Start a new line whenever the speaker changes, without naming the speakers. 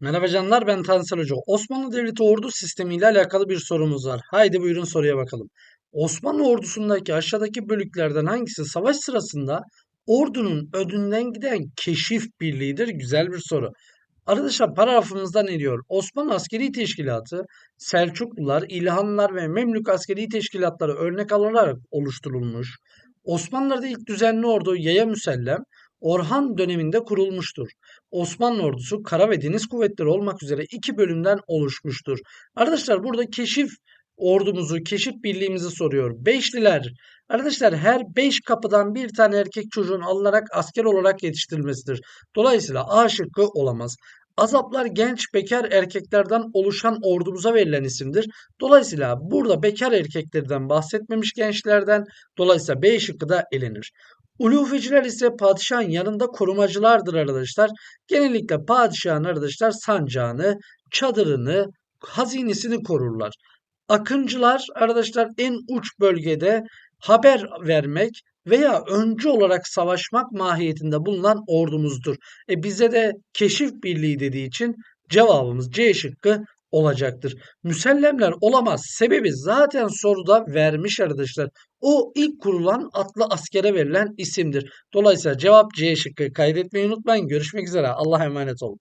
Merhaba canlar ben Tansel Hoca. Osmanlı Devleti ordu sistemiyle alakalı bir sorumuz var. Haydi buyurun soruya bakalım. Osmanlı ordusundaki aşağıdaki bölüklerden hangisi savaş sırasında ordunun ödünden giden keşif birliğidir? Güzel bir soru. Arkadaşlar paragrafımızda ne diyor? Osmanlı Askeri Teşkilatı Selçuklular, İlhanlılar ve Memlük Askeri Teşkilatları örnek alınarak oluşturulmuş. Osmanlılar'da ilk düzenli ordu yaya müsellem Orhan döneminde kurulmuştur. Osmanlı ordusu kara ve deniz kuvvetleri olmak üzere iki bölümden oluşmuştur. Arkadaşlar burada keşif ordumuzu, keşif birliğimizi soruyor. Beşliler. Arkadaşlar her beş kapıdan bir tane erkek çocuğun alınarak asker olarak yetiştirilmesidir. Dolayısıyla A şıkkı olamaz. Azaplar genç bekar erkeklerden oluşan ordumuza verilen isimdir. Dolayısıyla burada bekar erkeklerden bahsetmemiş gençlerden. Dolayısıyla B şıkkı da elenir. Ulufeciler ise padişahın yanında korumacılardır arkadaşlar. Genellikle padişahın arkadaşlar sancağını, çadırını, hazinesini korurlar. Akıncılar arkadaşlar en uç bölgede haber vermek veya öncü olarak savaşmak mahiyetinde bulunan ordumuzdur. E bize de keşif birliği dediği için cevabımız C şıkkı olacaktır. Müsellemler olamaz. Sebebi zaten soruda vermiş arkadaşlar. O ilk kurulan atlı askere verilen isimdir. Dolayısıyla cevap C şıkkı kaydetmeyi unutmayın. Görüşmek üzere. Allah'a emanet olun.